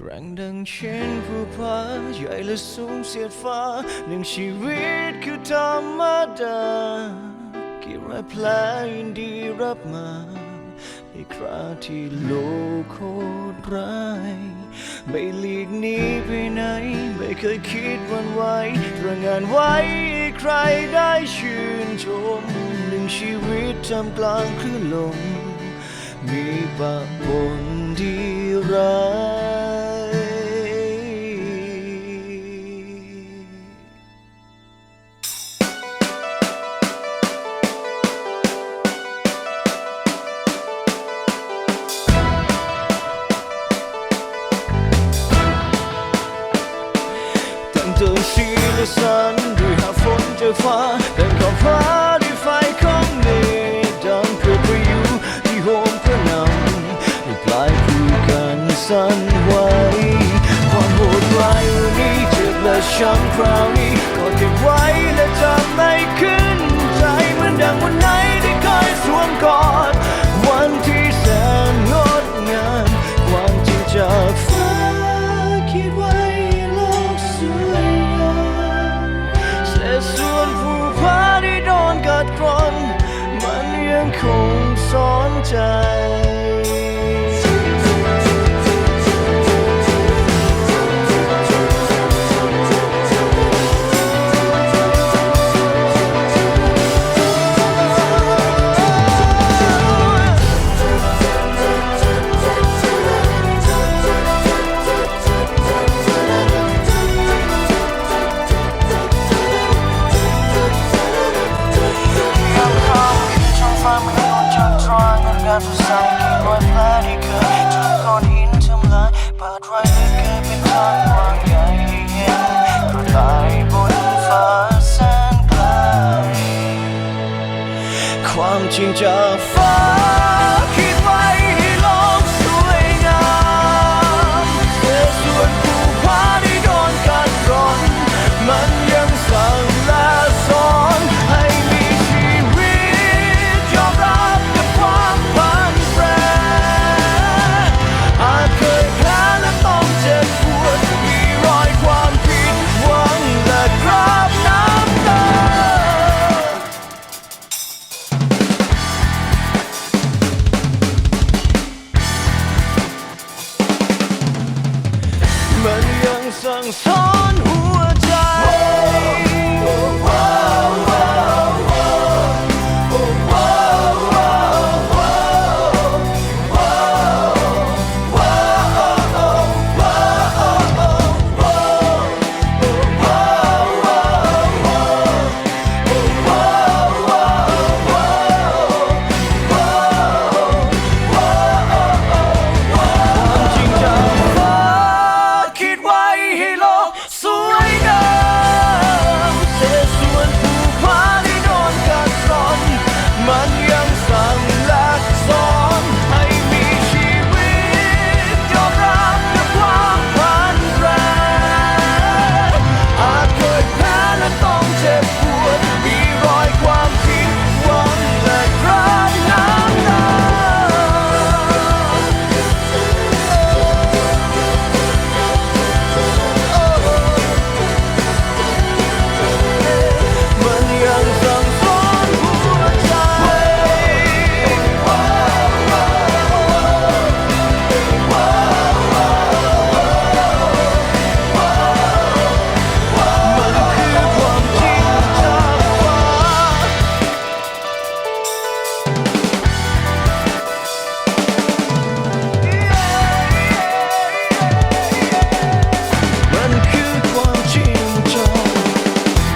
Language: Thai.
แกร่งดังเช่นผู้พาใหญ่และสูงเสียดฟ้าหนึ่งชีวิตคือธรรมดา กี่รอยแผลยินดีรับมาในคราที่โลกโคตรร้าย ไม่หลีกหนีไปไหน ไม่เคยคิดวันไหวตระงานไว้ให้ใครได้ชื่นชมหนึ่งชีวิตทำกลางคลื่นลมมีปะปนที่ร้าย ตั้งตัวชีและสันด้วยหาฝนเจอฟ้าแต่ขอบฟ้าด้วยไฟของเมดังเพื่อประยุที่โหมกระหนำให้ปลายคู่กันสั่นไหวความโหดร้ายวันนี้เจ็บและช้ำคราวนี้ก็เก็บไว้และจำไม่ขึ้นใจเหมือนดังวันไหนที่เคยสวมกอด คงสอนใจ ความจริงจากฟ้